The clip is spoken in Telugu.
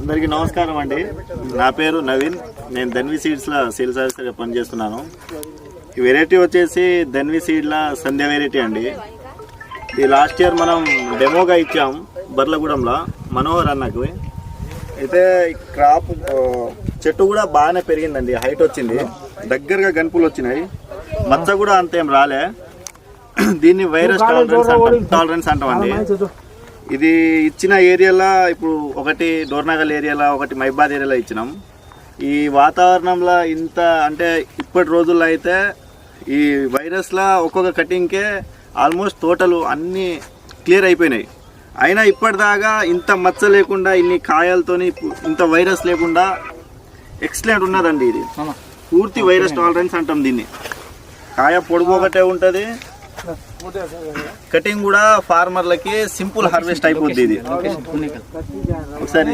అందరికీ నమస్కారం అండి. నా పేరు నవీన్. నేను ధన్వి సీడ్స్లో సేల్స్ ఆఫీసర్గా పనిచేస్తున్నాను. ఈ వెరైటీ వచ్చేసి ధన్వి సీడ్ల సంధ్య వెరైటీ అండి. ఇది లాస్ట్ ఇయర్ మనం డెమోగా ఇచ్చాం బర్లగూడెంలో మనోహర్ అన్నకు. అయితే క్రాప్ చెట్టు కూడా బాగానే పెరిగిందండి. హైట్ వచ్చింది. దగ్గరగా గనుపులు వచ్చినాయి. మచ్చ కూడా అంతేం రాలే. దీన్ని వైరస్ టాలరెన్స్ అంటాం. టాలరెన్స్ అంటామండి ఇది ఇచ్చిన ఏరియాలో ఇప్పుడు ఒకటి డోర్నగల్ ఏరియాలో ఒకటి మైబాద్ ఏరియాలో ఇచ్చినాం. ఈ వాతావరణంలో ఇంత అంటే ఇప్పటి రోజుల్లో అయితే ఈ వైరస్లో ఒక్కొక్క కటింగ్కే ఆల్మోస్ట్ టోటల్ అన్నీ క్లియర్ అయిపోయినాయి. అయినా ఇప్పటిదాకా ఇంత మచ్చ లేకుండా ఇన్ని కాయలతోని ఇంత వైరస్ లేకుండా ఎక్సలెంట్ ఉన్నదండి ఇది. పూర్తి వైరస్ టాలరెన్స్ అంటాం దీన్ని. కాయ పొడుగు ఒకటే ఉంటుంది కటింగ్ కూడా ఫార్మర్లకి సింపుల్ హార్వెస్ట్ అయిపోద్ది ఇది ఒకసారి